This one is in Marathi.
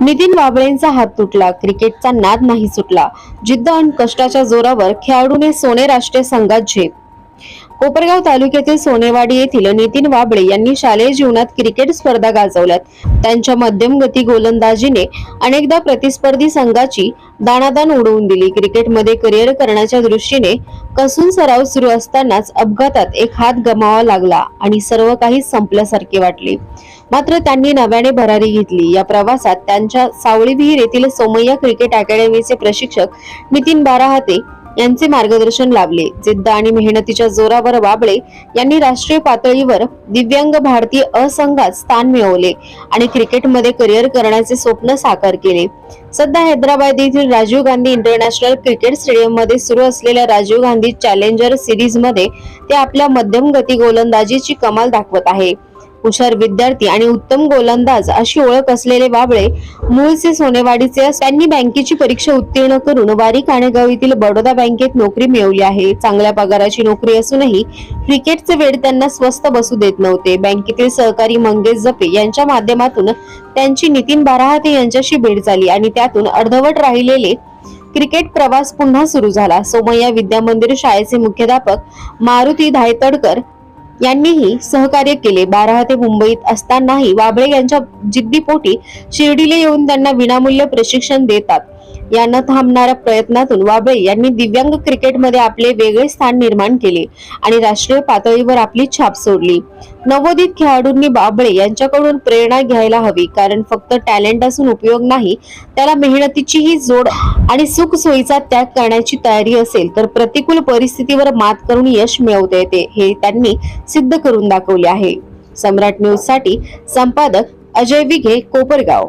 नितीन वाबळेंचा हात तुटला. क्रिकेटचा नाद नाही सुटला. जिद्द आणि कष्टाच्या जोरावर खेळाडूने सोने राष्ट्रीय संघात झेप कोपरगाव तालुक्यातील सोनेवाडी येथील नितीन वाबळे यांनी शालेय जीवनात क्रिकेट स्पर्धा गाजवल्यात. त्यांच्या मध्यम गती गोलंदाजीने अनेकदा प्रतिस्पर्धी संघाची दाणादाण उडवून दिली. क्रिकेटमध्ये करिअर करण्याच्या दृष्टीने कसून सराव सुरू असतानाच अपघातात एक हात गमावा लागला आणि सर्व काही संपल्यासारखे वाटले. मात्र त्यांनी नव्याने भरारी घेतली. या प्रवासात त्यांच्या सावळी विहीर येथील सोमय्या क्रिकेट अकॅडमीचे प्रशिक्षक नितीन बाराहाते यांचे मार्गदर्शन लाभले. जिद्द आणि मेहनतीच्या जोरावर बाबळे यांनी राष्ट्रीय पातळीवर दिव्यांग भारतीय असंघात स्थान मिळवले आणि क्रिकेटमध्ये करिअर करण्याचे स्वप्न साकार केले. सध्या हैदराबाद येथील राजीव गांधी इंटरनॅशनल क्रिकेट स्टेडियममध्ये सुरू असलेल्या राजीव गांधी चॅलेंजर सिरीजमध्ये ते आपल्या मध्यम गती गोलंदाजीची कमाल दाखवत आहे. हुशार विद्यार्थी आणि उत्तम गोलंदाज अशी ओळख असलेले बाबळे मूळचे सोनेवाडीचे त्यांनी बँकेची परीक्षा उत्तीर्ण करून वारी काणेगाव येथील बडोदा बँकेत नोकरी मिळवली आहे. चांगल्या पगाराची नोकरी असूनही क्रिकेटचे वेळ त्यांना स्वस्त बसू देत नव्हते. बँकेतील सहकारी मंगेश जपे यांच्या माध्यमातून त्यांची नितीन बाराहाते यांच्याशी भेट झाली आणि त्यातून अर्धवट राहिलेले क्रिकेट प्रवास पुन्हा सुरू झाला. सोमय्या विद्या मंदिर शाळेचे मुख्याध्यापक मारुती धायतडकर यांनीही सहकार्य केले. बारा ते मुंबईत असतानाही वाबळे यांच्या जिद्दीपोटी शिर्डीला येऊन त्यांना विनामूल्य प्रशिक्षण देतात. या न थांबणाऱ्या प्रयत्नातून वाबळे यांनी दिव्यांग क्रिकेटमध्ये आपले वेगळे स्थान निर्माण केले आणि राष्ट्रीय पातळीवर आपली छाप सोडली. नवोदित खेळाडूंनी बाबळे यांच्याकडून प्रेरणा घ्यायला हवी कारण फक्त टॅलेंट असून उपयोग नाही त्याला मेहनतीचीही जोड आणि सुखसोयीचा त्याग करण्याची तयारी असेल तर प्रतिकूल परिस्थितीवर मात करून यश मिळवता येते हे त्यांनी सिद्ध करून दाखवले आहे. सम्राट न्यूजसाठी संपादक अजय विघे कोपरगाव.